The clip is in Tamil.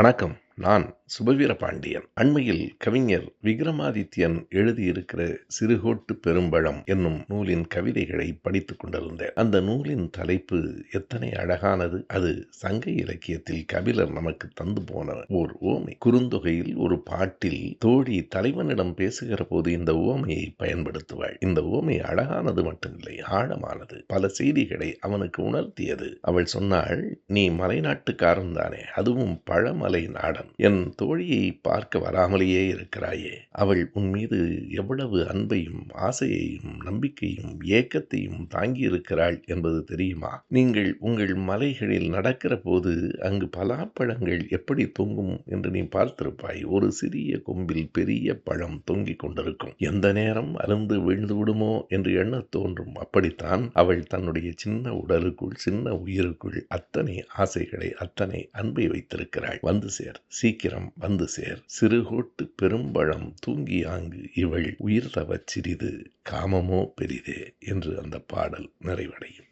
வணக்கம். நான் சுபவீர பாண்டியன். அண்மையில் கவிஞர் விக்ரமாதித்யன் எழுதியிருக்கிற சிறுகோட்டு பெரும்பழம் என்னும் நூலின் கவிதைகளை படித்துக் கொண்டிருந்தேன். அந்த நூலின் தலைப்பு எத்தனை அழகானது. அது சங்க இலக்கியத்தில் கபிலர் நமக்கு தந்து போன ஓர் ஓமை. குறுந்தொகையில் ஒரு பாட்டில் தோழி தலைவனிடம் பேசுகிற போது இந்த ஓமையை பயன்படுத்துவாள். இந்த ஓமை அழகானது மட்டுமில்லை ஆழமானது. பல செய்திகளை அவனுக்கு உணர்த்தியது. அவள் சொன்னாள் நீ மலைநாட்டுக்காரன் தானே. அதுவும் பழமலை நாடன். என் தோழியை பார்க்க வராமலேயே இருக்கிறாயே. அவள் உன் மீது எவ்வளவு அன்பையும் ஆசையையும் நம்பிக்கையும் ஏக்கத்தையும் தாங்கி இருக்கிறாள் என்பது தெரியுமா? நீங்கள் உங்கள் மலைகளில் நடக்கிற போது அங்கு பலாப்பழங்கள் எப்படி தொங்கும் என்று நீ பார்த்திருப்பாய். ஒரு சிறிய கொம்பில் பெரிய பழம் தொங்கிக் கொண்டிருக்கும். எந்த நேரம் அருந்து விழுந்து விடுமோ என்று எண்ண தோன்றும். அப்படித்தான் அவள் தன்னுடைய சின்ன உடலுக்குள் சின்ன உயிருக்குள் அத்தனை ஆசைகளை அத்தனை அன்பை வைத்திருக்கிறாள். வந்து சேர். சீக்கிரம் வந்து சேர். சிறுகோட்டு பெரும்பழம் தூங்கியாங்கு இவள் உயிர் தவச் சிறிது காமமோ பெரிதே என்று அந்த பாடல் நிறைவடையும்.